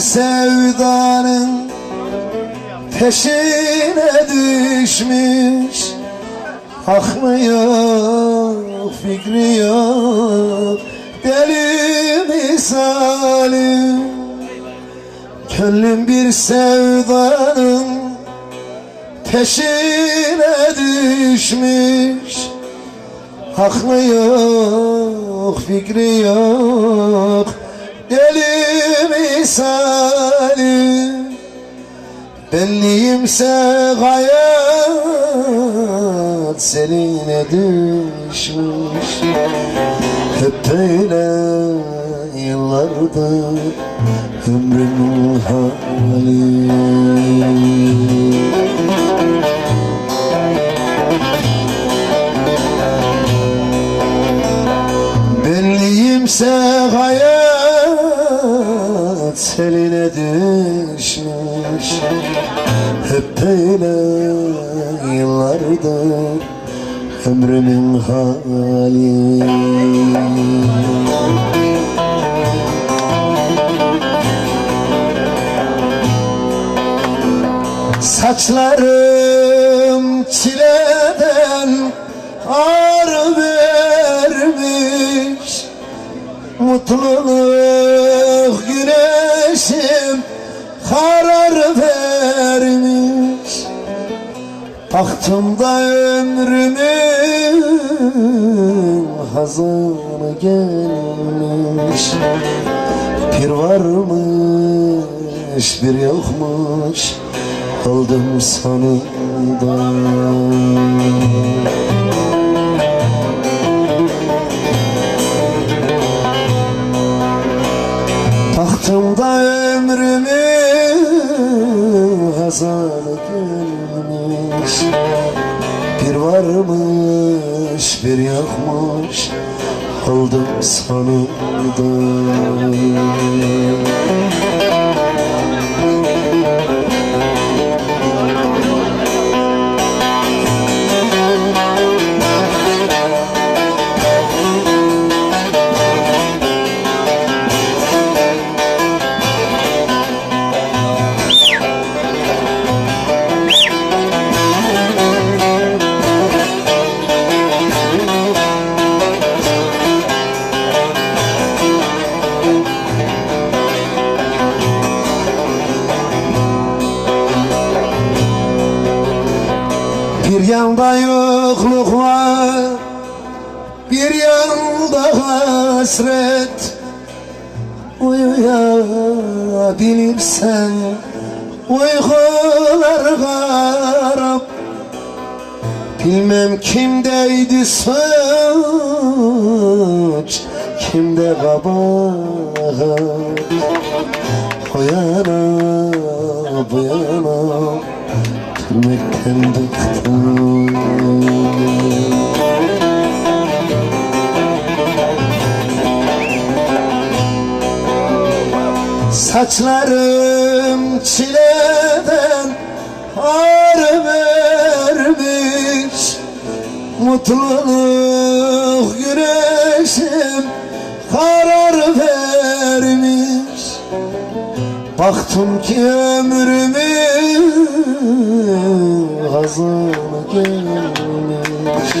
Sevdanın peşine düşmüş. Aklı yok, fikri yok Deli misali Gönlüm bir sevdanın peşine düşmüş. Aklı yok, fikri yok misali Belliyimse gayet seline düşmüş? Hep böyle yıllarda ömrümün hali. Belliyimse hayat seline düşmüş? Hep böyle yıllardır ömrümün hali. Saçlarım çileden ağrı vermiş. Mutluluk karar vermiş. Baktım da ömrümün hazanı gelmiş. Bir varmış bir yokmuş. Kaldım sonunda Baktım da hazanı gelmiş Bir varmış bir yokmuş. Kaldım sonunda yanda yokluk var Bir yanda hasret. Uyuyabilirsen Uykular garip Bilmem kimdeydi suç Kimde kabahat. O yana bu yana Saçlarım çileden ağrı vermiş. Mutluluk güneşim karar vermiş Baktım ki ömrümün hazanı gelmiş.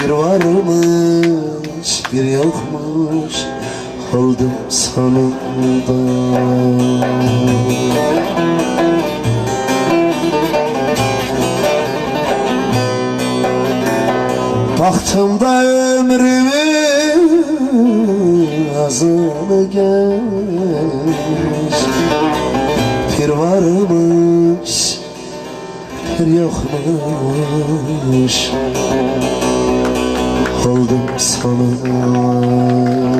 Bir varmış bir yokmuş. Kaldım sonunda Baktım da ömrümün azını gelmiş Bir varmış bir yokmuş. Oldum sonunda